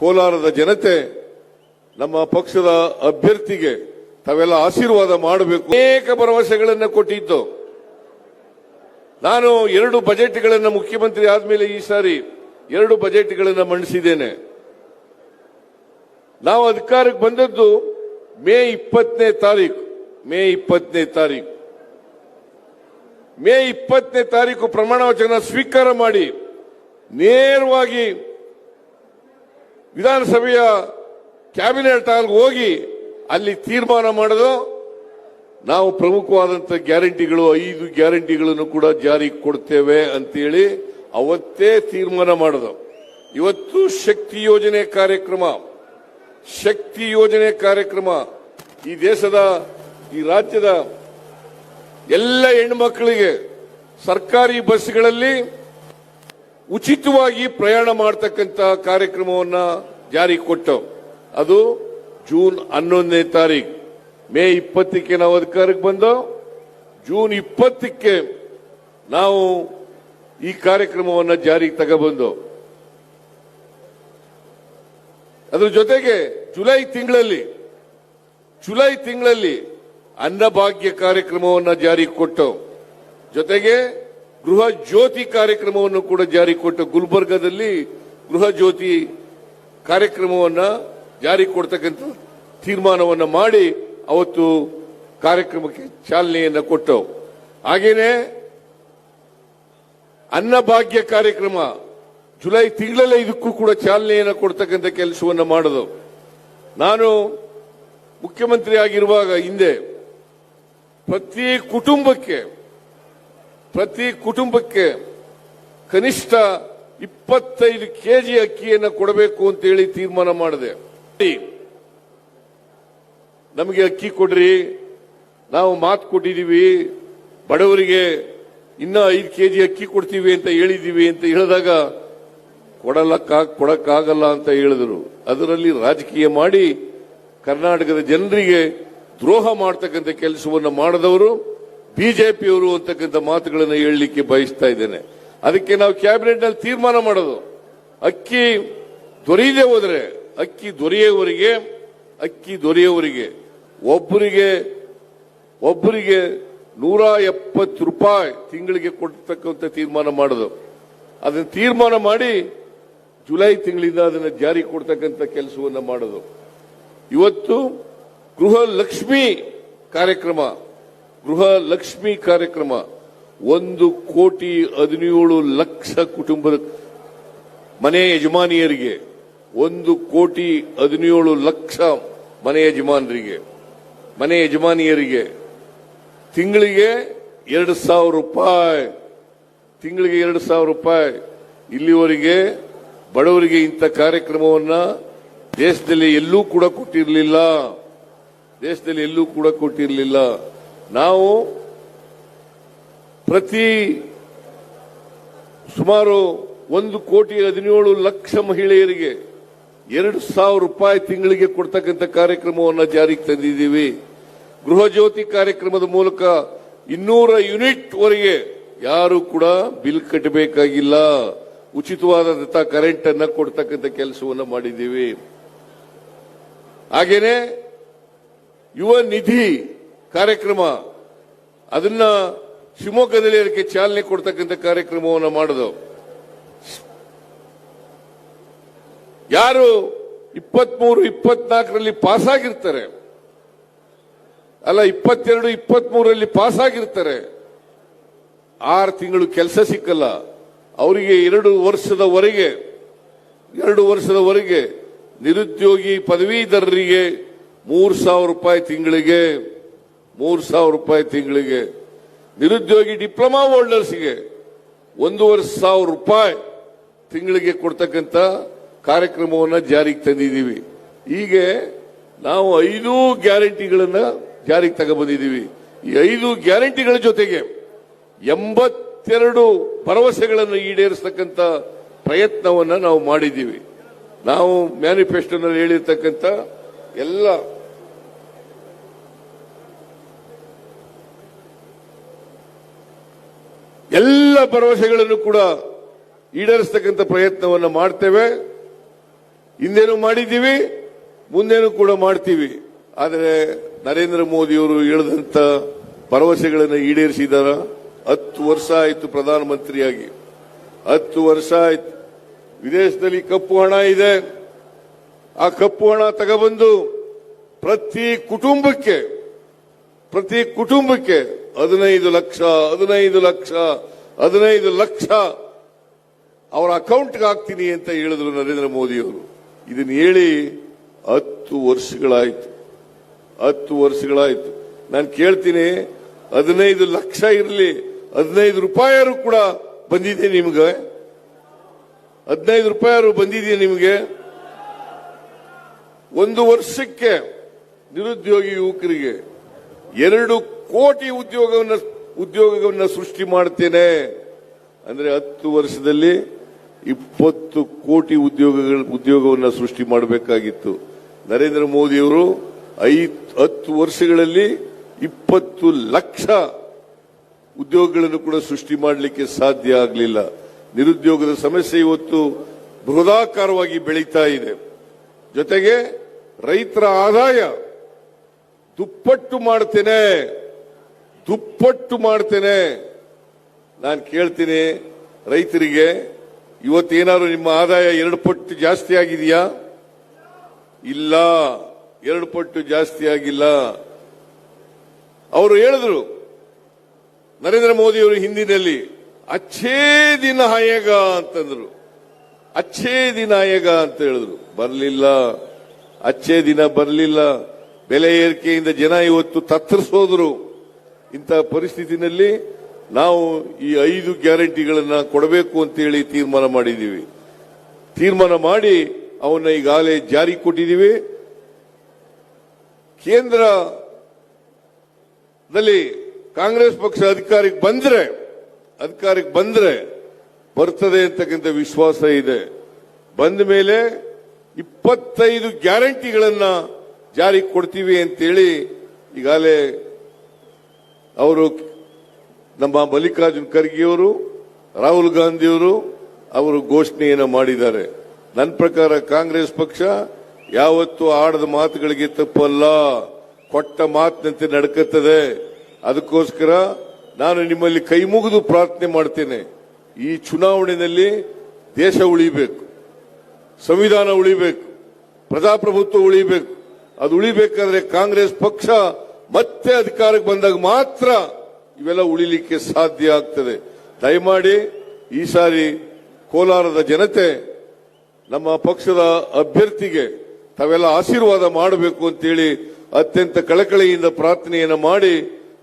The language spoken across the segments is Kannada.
ಕೋಲಾರದ ಜನತೆ ನಮ್ಮ ಪಕ್ಷದ ಅಭ್ಯರ್ಥಿಗೆ ತಾವೆಲ್ಲ ಆಶೀರ್ವಾದ ಮಾಡಬೇಕು. ಅನೇಕ ಭರವಸೆಗಳನ್ನು ಕೊಟ್ಟಿದ್ದು ನಾನು ಎರಡು ಬಜೆಟ್ಗಳನ್ನು ಮುಖ್ಯಮಂತ್ರಿ ಆದಮೇಲೆ ಈ ಸಾರಿ ಎರಡು ಬಜೆಟ್ಗಳನ್ನು ಮಂಡಿಸಿದ್ದೇನೆ. ನಾವು ಅಧಿಕಾರಕ್ಕೆ ಬಂದದ್ದು ಮೇ ಇಪ್ಪತ್ತನೇ ತಾರೀಕು. ಮೇ ಇಪ್ಪತ್ತನೇ ತಾರೀಕು. ಮೇ ಇಪ್ಪತ್ತನೇ ತಾರೀಕು ಪ್ರಮಾಣ ವಚನ ಸ್ವೀಕಾರ ಮಾಡಿ ನೇರವಾಗಿ ವಿಧಾನಸಭೆಯ ಕ್ಯಾಬಿನೆಟ್ ಹಾಲ್ಗೆ ಹೋಗಿ ಅಲ್ಲಿ ತೀರ್ಮಾನ ಮಾಡಲು ನಾವು ಪ್ರಮುಖವಾದಂತ ಗ್ಯಾರಂಟಿಗಳು, ಐದು ಗ್ಯಾರಂಟಿಗಳನ್ನು ಕೂಡ ಜಾರಿ ಕೊಡ್ತೇವೆ ಅಂತೇಳಿ ಅವತ್ತೇ ತೀರ್ಮಾನ ಮಾಡಿದವು ಇವತ್ತು ಶಕ್ತಿ ಯೋಜನೆ ಕಾರ್ಯಕ್ರಮ. ಶಕ್ತಿ ಯೋಜನೆ ಕಾರ್ಯಕ್ರಮ. ಈ ದೇಶದ, ಈ ರಾಜ್ಯದ ಎಲ್ಲ ಹೆಣ್ಮಕ್ಕಳಿಗೆ ಸರ್ಕಾರಿ ಬಸ್ಗಳಲ್ಲಿ ಉಚಿತವಾಗಿ ಪ್ರಯಾಣ ಮಾಡತಕ್ಕಂತ ಕಾರ್ಯಕ್ರಮವನ್ನ ಜಾರಿಗೆ ಕೊಟ್ಟು, ಅದು ಜೂನ್ ಹನ್ನೊಂದನೇ ತಾರೀಕು ಮೇ ಇಪ್ಪತ್ತಕ್ಕೆ ನಾವು ಅಧಿಕಾರಕ್ಕೆ ಬಂದು, ಜೂನ್ ಇಪ್ಪತ್ತಕ್ಕೆ ನಾವು ಈ ಕಾರ್ಯಕ್ರಮವನ್ನು ಜಾರಿಗೆ ತಗೊಬಂದು, ಅದ್ರ ಜೊತೆಗೆ ಜುಲೈ ತಿಂಗಳಲ್ಲಿ ಜುಲೈ ತಿಂಗಳಲ್ಲಿ ಅನ್ನಭಾಗ್ಯ ಕಾರ್ಯಕ್ರಮವನ್ನು ಜಾರಿಗೆ ಕೊಟ್ಟು, ಜೊತೆಗೆ ಗೃಹ ಜ್ಯೋತಿ ಕಾರ್ಯಕ್ರಮವನ್ನು ಕೂಡ ಜಾರಿ ಕೊಟ್ಟ ಗುಲ್ಬರ್ಗಾದಲ್ಲಿ ಗೃಹ ಜ್ಯೋತಿ ಕಾರ್ಯಕ್ರಮವನ್ನ ಜಾರಿ ಕೊಡ್ತಕ್ಕಂಥ ತೀರ್ಮಾನವನ್ನು ಮಾಡಿ ಅವತ್ತು ಕಾರ್ಯಕ್ರಮಕ್ಕೆ ಚಾಲನೆಯನ್ನು ಕೊಟ್ಟವು. ಹಾಗೇನೆ ಅನ್ನಭಾಗ್ಯ ಕಾರ್ಯಕ್ರಮ ಜುಲೈ ತಿಂಗಳಲ್ಲೇ ಇದಕ್ಕೂ ಕೂಡ ಚಾಲನೆಯನ್ನು ಕೊಡ್ತಕ್ಕಂಥ ಕೆಲಸವನ್ನು ಮಾಡಿದವು ನಾನು ಮುಖ್ಯಮಂತ್ರಿ ಆಗಿರುವಾಗ ಹಿಂದೆ ಪ್ರತಿ ಕುಟುಂಬಕ್ಕೆ ಪ್ರತಿ ಕುಟುಂಬಕ್ಕೆ ಕನಿಷ್ಠ ಇಪ್ಪತ್ತೈದು ಕೆಜಿ ಅಕ್ಕಿಯನ್ನು ಕೊಡಬೇಕು ಅಂತ ಹೇಳಿ ತೀರ್ಮಾನ ಮಾಡಿದೆ. ನಮಗೆ ಅಕ್ಕಿ ಕೊಡ್ರಿ, ನಾವು ಮಾತು ಕೊಟ್ಟಿದ್ದೀವಿ, ಬಡವರಿಗೆ ಇನ್ನೂ ಐದು ಕೆಜಿ ಅಕ್ಕಿ ಕೊಡ್ತೀವಿ ಅಂತ ಹೇಳಿದೀವಿ ಅಂತ ಹೇಳಿದಾಗ ಕೊಡಲಕ್ಕ, ಕೊಡಕ್ಕಾಗಲ್ಲ ಅಂತ ಹೇಳಿದರು. ಅದರಲ್ಲಿ ರಾಜಕೀಯ ಮಾಡಿ ಕರ್ನಾಟಕದ ಜನರಿಗೆ ದ್ರೋಹ ಮಾಡ್ತಕ್ಕಂಥ ಕೆಲಸವನ್ನು ಮಾಡದವರು ಬಿಜೆಪಿಯವರು ಅಂತಕ್ಕಂಥ ಮಾತುಗಳನ್ನು ಹೇಳಲಿಕ್ಕೆ ಬಯಸ್ತಾ ಇದ್ದೇನೆ. ಅದಕ್ಕೆ ನಾವು ಕ್ಯಾಬಿನೆಟ್ನಲ್ಲಿ ತೀರ್ಮಾನ ಮಾಡೋದು. ಅಕ್ಕಿ ದೊರೆಯದೇ ಹೋದರೆ, ಅಕ್ಕಿ ದೊರೆಯುವವರಿಗೆ ಅಕ್ಕಿ ದೊರೆಯುವವರಿಗೆ ಒಬ್ಬರಿಗೆ ಒಬ್ಬರಿಗೆ ನೂರ ಎಪ್ಪತ್ತು ರೂಪಾಯಿ ತಿಂಗಳಿಗೆ ಕೊಡ್ತಕ್ಕಂಥ ತೀರ್ಮಾನ ಮಾಡೋದು. ಅದನ್ನು ತೀರ್ಮಾನ ಮಾಡಿ ಜುಲೈ ತಿಂಗಳಿಂದ ಅದನ್ನು ಜಾರಿ ಕೊಡ್ತಕ್ಕಂಥ ಕೆಲಸವನ್ನು ಮಾಡೋದು. ಇವತ್ತು ಗೃಹ ಲಕ್ಷ್ಮಿ ಕಾರ್ಯಕ್ರಮ ಗೃಹ ಲಕ್ಷ್ಮಿ ಕಾರ್ಯಕ್ರಮ ಒಂದು ಕೋಟಿ ಹದಿನೇಳು ಲಕ್ಷ ಕುಟುಂಬದ ಮನೆ ಯಜಮಾನಿಯರಿಗೆ, ಒಂದು ಕೋಟಿ ಹದಿನೇಳು ಲಕ್ಷ ಮನೆ ಯಜಮಾನರಿಗೆ, ಮನೆ ಯಜಮಾನಿಯರಿಗೆ ತಿಂಗಳಿಗೆ ಎರಡು ಸಾವಿರ ರೂಪಾಯಿ, ತಿಂಗಳಿಗೆ ಎರಡು ಸಾವಿರ ರೂಪಾಯಿ. ಇಲ್ಲಿವರೆಗೆ ಬಡವರಿಗೆ ಇಂಥ ಕಾರ್ಯಕ್ರಮವನ್ನ ದೇಶದಲ್ಲಿ ಎಲ್ಲೂ ಕೂಡ ಕೊಟ್ಟಿರಲಿಲ್ಲ. ದೇಶದಲ್ಲಿ ಎಲ್ಲೂ ಕೂಡ ಕೊಟ್ಟಿರಲಿಲ್ಲ. ನಾವು ಪ್ರತಿ ಸುಮಾರು ಒಂದು ಕೋಟಿ ಹದಿನೇಳು ಲಕ್ಷ ಮಹಿಳೆಯರಿಗೆ ಎರಡು ಸಾವಿರ ರೂಪಾಯಿ ತಿಂಗಳಿಗೆ ಕೊಡ್ತಕ್ಕಂಥ ಕಾರ್ಯಕ್ರಮವನ್ನು ಜಾರಿಗೆ ತಂದಿದ್ದೀವಿ. ಗೃಹ ಜ್ಯೋತಿ ಕಾರ್ಯಕ್ರಮದ ಮೂಲಕ ಇನ್ನೂರ ಯೂನಿಟ್ ವರೆಗೆ ಯಾರು ಕೂಡ ಬಿಲ್ ಕಟ್ಟಬೇಕಾಗಿಲ್ಲ. ಉಚಿತವಾದಂತಹ ಕರೆಂಟ್ ಅನ್ನ ಕೊಡ್ತಕ್ಕಂಥ ಕೆಲಸವನ್ನು ಮಾಡಿದ್ದೀವಿ. ಹಾಗೇನೆ ಯುವ ನಿಧಿ ಕಾರ್ಯಕ್ರಮ. ಅದನ್ನ ಶಿವಮೊಗ್ಗದಲ್ಲಿ ಅದಕ್ಕೆ ಚಾಲನೆ ಕೊಡ್ತಕ್ಕಂಥ ಕಾರ್ಯಕ್ರಮವನ್ನು ಮಾಡೋದು. ಯಾರು ಇಪ್ಪತ್ಮೂರು, ಇಪ್ಪತ್ನಾಲ್ಕರಲ್ಲಿ ಪಾಸ್ ಆಗಿರ್ತಾರೆ ಅಲ್ಲ, ಇಪ್ಪತ್ತೆರಡು ಇಪ್ಪತ್ಮೂರಲ್ಲಿ ಪಾಸ್ ಆಗಿರ್ತಾರೆ ಆರು ತಿಂಗಳು ಕೆಲಸ ಸಿಕ್ಕಲ್ಲ. ಅವರಿಗೆ ಎರಡು ವರ್ಷದವರೆಗೆ ಎರಡು ವರ್ಷದವರೆಗೆ ನಿರುದ್ಯೋಗಿ ಪದವೀಧರರಿಗೆ ಮೂರು ಸಾವಿರ ರೂಪಾಯಿ ತಿಂಗಳಿಗೆ ಮೂರು ಸಾವಿರ ರೂಪಾಯಿ ತಿಂಗಳಿಗೆ. ನಿರುದ್ಯೋಗಿ ಡಿಪ್ಲೊಮಾ ಹೋಲ್ಡರ್ಸ್ಗೆ ಒಂದೂವರೆ ಸಾವಿರ ರೂಪಾಯಿ ತಿಂಗಳಿಗೆ ಕೊಡ್ತಕ್ಕಂಥ ಕಾರ್ಯಕ್ರಮವನ್ನು ಜಾರಿಗೆ ತಂದಿದ್ದೀವಿ. ಹೀಗೆ ನಾವು ಐದು ಗ್ಯಾರಂಟಿಗಳನ್ನು ಜಾರಿಗೆ ತಗೊಬಂದಿದ್ದೀವಿ ಈ ಐದು ಗ್ಯಾರಂಟಿಗಳ ಜೊತೆಗೆ ಎಂಬತ್ತೆರಡು ಭರವಸೆಗಳನ್ನು ಈಡೇರಿಸತಕ್ಕಂಥ ಪ್ರಯತ್ನವನ್ನು ನಾವು ಮಾಡಿದ್ದೀವಿ. ನಾವು ಮ್ಯಾನಿಫೆಸ್ಟೋನಲ್ಲಿ ಹೇಳಿರ್ತಕ್ಕಂಥ ಎಲ್ಲ ಎಲ್ಲ ಭರವಸೆಗಳನ್ನು ಕೂಡ ಈಡೇರಿಸತಕ್ಕಂಥ ಪ್ರಯತ್ನವನ್ನು ಮಾಡ್ತೇವೆ. ಹಿಂದೇನು ಮಾಡಿದ್ದೀವಿ, ಮುಂದೇನು ಕೂಡ ಮಾಡ್ತೀವಿ. ಆದರೆ ನರೇಂದ್ರ ಮೋದಿಯವರು ಹೇಳದಂತ ಭರವಸೆಗಳನ್ನು ಈಡೇರಿಸಿದಾರ. ಹತ್ತು ವರ್ಷ ಆಯಿತು ಪ್ರಧಾನಮಂತ್ರಿಯಾಗಿ. ಹತ್ತು ವರ್ಷ ಆಯ್ತು. ವಿದೇಶದಲ್ಲಿ ಕಪ್ಪು ಹಣ ಇದೆ. ಆ ಕಪ್ಪು ಹಣ ತಗೊಬಂದು ಪ್ರತಿ ಕುಟುಂಬಕ್ಕೆ ಪ್ರತಿ ಕುಟುಂಬಕ್ಕೆ ಹದಿನೈದು ಲಕ್ಷ ಹದಿನೈದು ಲಕ್ಷ ಹದಿನೈದು ಲಕ್ಷ. ಅವರ ಅಕೌಂಟ್ಗೆ ಹಾಕ್ತೀನಿ ಅಂತ ಹೇಳಿದ್ರು ನರೇಂದ್ರ ಮೋದಿಯವರು. ಇದನ್ನ ಹೇಳಿ ಹತ್ತು ವರ್ಷಗಳಾಯ್ತು. ಹತ್ತು ವರ್ಷಗಳಾಯ್ತು. ನಾನು ಕೇಳ್ತೀನಿ, ಹದಿನೈದು ಲಕ್ಷ ಇರಲಿ, ಹದಿನೈದು ರೂಪಾಯಿಯರು ಕೂಡ ಬಂದಿದೆ ನಿಮ್ಗೆ. ಹದಿನೈದು ರೂಪಾಯಿಯರು ಬಂದಿದೆಯಾ ನಿಮಗೆ? ಒಂದು ವರ್ಷಕ್ಕೆ ನಿರುದ್ಯೋಗಿ ಯುವಕರಿಗೆ ಎರಡು ಕೋಟಿ ಉದ್ಯೋಗವನ್ನು ಉದ್ಯೋಗವನ್ನು ಸೃಷ್ಟಿ ಮಾಡ್ತೇನೆ. ಅಂದ್ರೆ ಹತ್ತು ವರ್ಷದಲ್ಲಿ ಇಪ್ಪತ್ತು ಕೋಟಿ ಉದ್ಯೋಗಗಳ ಉದ್ಯೋಗವನ್ನು ಸೃಷ್ಟಿ ಮಾಡಬೇಕಾಗಿತ್ತು. ನರೇಂದ್ರ ಮೋದಿಯವರು ಐದು, ಹತ್ತು ವರ್ಷಗಳಲ್ಲಿ ಇಪ್ಪತ್ತು ಲಕ್ಷ ಉದ್ಯೋಗಗಳನ್ನು ಕೂಡ ಸೃಷ್ಟಿ ಮಾಡಲಿಕ್ಕೆ ಸಾಧ್ಯ ಆಗಲಿಲ್ಲ. ನಿರುದ್ಯೋಗದ ಸಮಸ್ಯೆ ಇವತ್ತು ಬೃಹದಾಕಾರವಾಗಿ ಬೆಳೀತಾ ಇದೆ. ಜೊತೆಗೆ ರೈತರ ಆದಾಯ ದುಪ್ಪಟ್ಟು ಮಾಡ್ತೇನೆ. ದುಪ್ಪಟ್ಟು ಮಾಡ್ತೇನೆ. ನಾನು ಕೇಳ್ತೀನಿ ರೈತರಿಗೆ, ಇವತ್ತೇನಾದ್ರು ನಿಮ್ಮ ಆದಾಯ ಎರಡು ಪಟ್ಟು ಜಾಸ್ತಿ ಆಗಿದೆಯಾ? ಇಲ್ಲ, ಎರಡು ಪಟ್ಟು ಜಾಸ್ತಿ ಆಗಿಲ್ಲ. ಅವರು ಹೇಳಿದ್ರು, ನರೇಂದ್ರ ಮೋದಿ ಅವರು ಹಿಂದಿನಲ್ಲಿ, ಅಚ್ಚೇ ದಿನ ಆಯೇಗ ಅಂತಂದ್ರು. ಅಚ್ಚೇ ದಿನ ಆಯೇಗ ಅಂತ ಹೇಳಿದ್ರು. ಬರಲಿಲ್ಲ, ಅಚ್ಚೇ ದಿನ ಬರಲಿಲ್ಲ. ಬೆಲೆ ಏರಿಕೆಯಿಂದ ಜನ ಇವತ್ತು ತತ್ತರಿಸೋದ್ರು. ಇಂತಹ ಪರಿಸ್ಥಿತಿನಲ್ಲಿ ನಾವು ಈ ಐದು ಗ್ಯಾರಂಟಿಗಳನ್ನ ಕೊಡಬೇಕು ಅಂತೇಳಿ ತೀರ್ಮಾನ ಮಾಡಿದ್ದೀವಿ. ತೀರ್ಮಾನ ಮಾಡಿ ಅವನ್ನ ಈಗಾಗಲೇ ಜಾರಿ ಕೊಟ್ಟಿದ್ದೀವಿ. ಕೇಂದ್ರದಲ್ಲಿ ಕಾಂಗ್ರೆಸ್ ಪಕ್ಷ ಅಧಿಕಾರಕ್ಕೆ ಬಂದ್ರೆ ಅಧಿಕಾರಕ್ಕೆ ಬಂದ್ರೆ ಬರ್ತದೆ ಅಂತಕ್ಕಂಥ ವಿಶ್ವಾಸ ಇದೆ. ಬಂದ ಮೇಲೆ ಇಪ್ಪತ್ತೈದು ಗ್ಯಾರಂಟಿಗಳನ್ನ ಜಾರಿ ಕೊಡ್ತೀವಿ ಅಂತೇಳಿ ಈಗಾಗಲೇ ಅವರು ನಮ್ಮ ಮಲ್ಲಿಕಾರ್ಜುನ್ ಖರ್ಗೆಯವರು ರಾಹುಲ್ ಗಾಂಧಿಯವರು ಅವರು ಘೋಷಣೆಯನ್ನು ಮಾಡಿದ್ದಾರೆ. ನನ್ನ ಪ್ರಕಾರ ಕಾಂಗ್ರೆಸ್ ಪಕ್ಷ ಯಾವತ್ತು ಆಡದ ಮಾತುಗಳಿಗೆ ತಪ್ಪಲ್ಲ. ಕೊಟ್ಟ ಮಾತಿನಂತೆ ನಡ್ಕತ್ತದೆ. ಅದಕ್ಕೋಸ್ಕರ ನಾನು ನಿಮ್ಮಲ್ಲಿ ಕೈ ಮುಗಿದು ಪ್ರಾರ್ಥನೆ ಮಾಡ್ತೇನೆ. ಈ ಚುನಾವಣೆಯಲ್ಲಿ ದೇಶ ಉಳಿಬೇಕು, ಸಂವಿಧಾನ ಉಳಿಬೇಕು, ಪ್ರಜಾಪ್ರಭುತ್ವ ಉಳಿಬೇಕು. ಅದು ಉಳಿಬೇಕಾದ್ರೆ ಕಾಂಗ್ರೆಸ್ ಪಕ್ಷ ಮತ್ತೆ ಅಧಿಕಾರಕ್ಕೆ ಬಂದಾಗ ಮಾತ್ರ ಇವೆಲ್ಲ ಉಳಿಲಿಕ್ಕೆ ಸಾಧ್ಯ ಆಗ್ತದೆ. ದಯಮಾಡಿ ಈ ಸಾರಿ ಕೋಲಾರದ ಜನತೆ ನಮ್ಮ ಪಕ್ಷದ ಅಭ್ಯರ್ಥಿಗೆ ತಾವೆಲ್ಲ ಆಶೀರ್ವಾದ ಮಾಡಬೇಕು ಅಂತೇಳಿ ಅತ್ಯಂತ ಕಳಕಳಿಯಿಂದ ಪ್ರಾರ್ಥನೆಯನ್ನು ಮಾಡಿ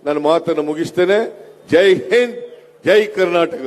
ನನ್ನ ಮಾತನ್ನು ಮುಗಿಸ್ತೇನೆ. ಜೈ ಹಿಂದ್, ಜೈ ಕರ್ನಾಟಕ.